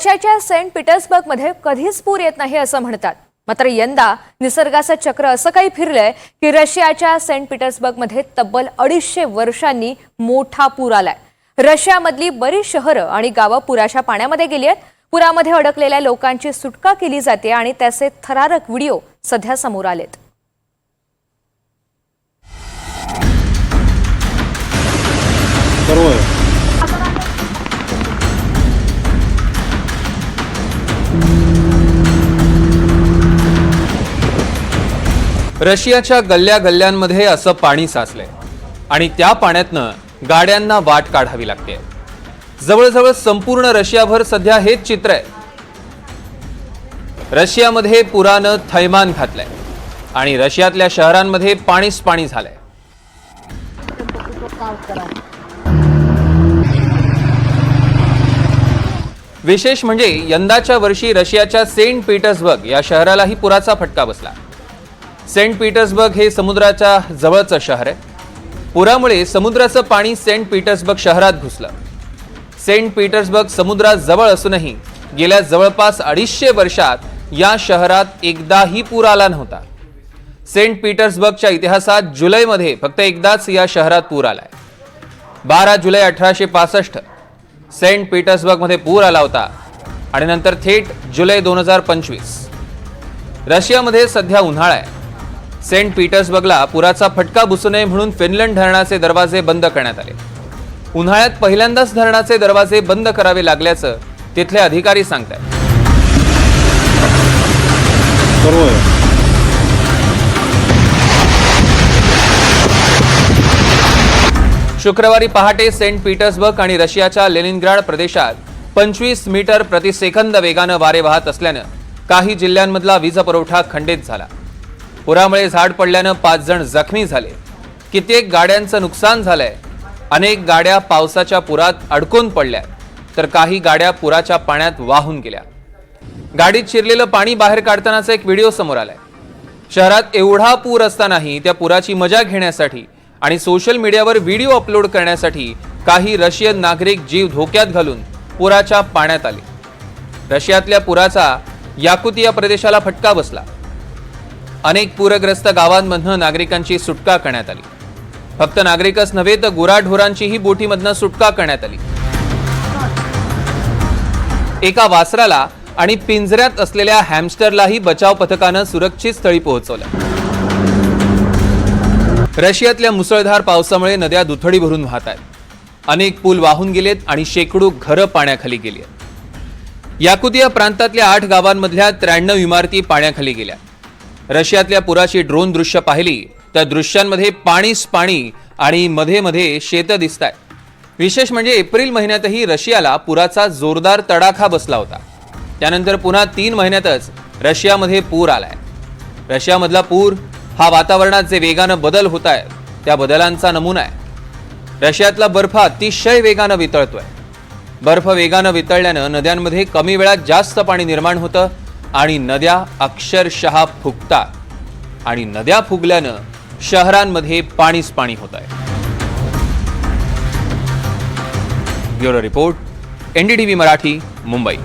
रशियाच्या सेंट पीटर्सबर्गमध्ये कधीच पूर येत नाही असं म्हणतात. मात्र यंदा निसर्गाचं चक्र असं काही फिरलंय की रशियाच्या सेंट पीटर्सबर्गमध्ये तब्बल अडीचशे वर्षांनी मोठा पूर आलाय. रशियामधली बरीच शहरं आणि गावं पुराच्या पाण्यामध्ये गेली आहेत. पुरामध्ये अडकलेल्या लोकांची सुटका केली जाते आणि त्याचे थरारक व्हिडिओ सध्या समोर आलेत. रशियाच्या गल्ल्या गल्ल्यांमध्ये असं पाणी साचलंय. आणि त्या पाण्यातनं गाड्यांना वाट काढावी लागते. जवळजवळ संपूर्ण रशियाभर सध्या हेच चित्र आहे. रशियामध्ये पुरानं थैमान घातलंय. आणि रशियातल्या शहरांमध्ये पाणीच पाणी झालंय. विशेष म्हणजे यंदाच्या वर्षी रशियाच्या सेंट पीटर्सबर्ग या शहरालाही पुराचा फटका बसला. सेंट पीटर्सबर्ग हे समुद्राच्या जवळचं शहर आहे. पुरामुळे समुद्राचं पाणी सेंट पीटर्सबर्ग शहरात घुसलं. सेंट पीटर्सबर्ग समुद्राजवळ असूनही गेल्या जवळपास अडीचशे वर्षात या शहरात एकदाही पूर आला नव्हता. सेंट पीटर्सबर्गच्या इतिहासात जुलैमध्ये फक्त एकदाच या शहरात पूर आलाय. बारा जुलै अठराशे पासष्ट सेंट पीटर्सबर्गमध्ये पूर आला होता आणि नंतर थेट जुलै दोन हजार पंचवीस. रशियामध्ये सध्या उन्हाळा आहे. सेंट पीटर्सबर्गला पुराचा फटका बसू नये म्हणून फिनलंड धरणाचे दरवाजे बंद करण्यात आले. उन्हाळ्यात पहिल्यांदाच धरणाचे दरवाजे बंद करावे लागल्याचं तिथले अधिकारी सांगतात शुक्रवारी पहाटे सेंट पीटर्सबर्ग आणि रशियाच्या लेनिनग्राड प्रदेशात पंचवीस मीटर प्रतिसेकंद वेगानं वारे वाहत असल्यानं काही जिल्ह्यांमधला वीजपुरवठा खंडित झाला. पुरामुळे झाड पडल्यानं पाच जण जखमी झाले. कित्येक गाड्यांचं नुकसान झालंय. अनेक गाड्या पावसाच्या पुरात अडकून पडल्या. तर काही गाड्या पुराच्या पाण्यात वाहून गेल्या. गाडीत शिरलेलं पाणी बाहेर काढतानाचा एक व्हिडिओ समोर आलाय. शहरात एवढा पूर असतानाही त्या पुराची मजा घेण्यासाठी आणि सोशल मीडियावर व्हिडिओ अपलोड करण्यासाठी काही रशियन नागरिक जीव धोक्यात घालून पुराच्या पाण्यात आले. रशियातल्या पुराचा याकुतिया प्रदेशाला फटका बसला. अनेक पूरग्रस्त गावांमधनं नागरिकांची सुटका करण्यात आली. फक्त नागरिकच नव्हे तर गुराढोरांचीही बोटीमधनं सुटका करण्यात आली. एका वासराला आणि पिंजऱ्यात असलेल्या हॅमस्टरलाही बचाव पथकानं सुरक्षित स्थळी पोहोचवलं. रशियातल्या मुसळधार पावसामुळे नद्या दुथडी भरून वाहत आहेत. अनेक पूल वाहून गेलेत आणि शेकडो घरं पाण्याखाली गेली आहेत. याकुतिया प्रांतातल्या आठ गावांमधल्या त्र्याण्णव इमारती पाण्याखाली गेल्या रशियातल्या पुराची ड्रोन दृश्य पाहिली त्या दृश्यांमध्ये पाणीच पाणी आणि मध्ये मध्ये शेतं दिसत विशेष म्हणजे एप्रिल महिन्यातही रशियाला पुराचा जोरदार तडाखा बसला होता. त्यानंतर पुन्हा तीन महिन्यातच रशियामध्ये पूर आलाय. रशियामधला पूर हा वातावरणात जे वेगानं बदल होत आहेत त्या बदलांचा नमुना आहे. रशियातला बर्फ अतिशय वेगानं वितळतोय. बर्फ वेगानं वितळल्यानं नद्यांमध्ये कमी वेळात जास्त पाणी निर्माण होतं आणि नद्या अक्षरशः फुगतात. आणि नद्या फुगल्यानं शहरांमध्ये पाणीच पाणी होत आहे bureau report NDTV Marathi Mumbai.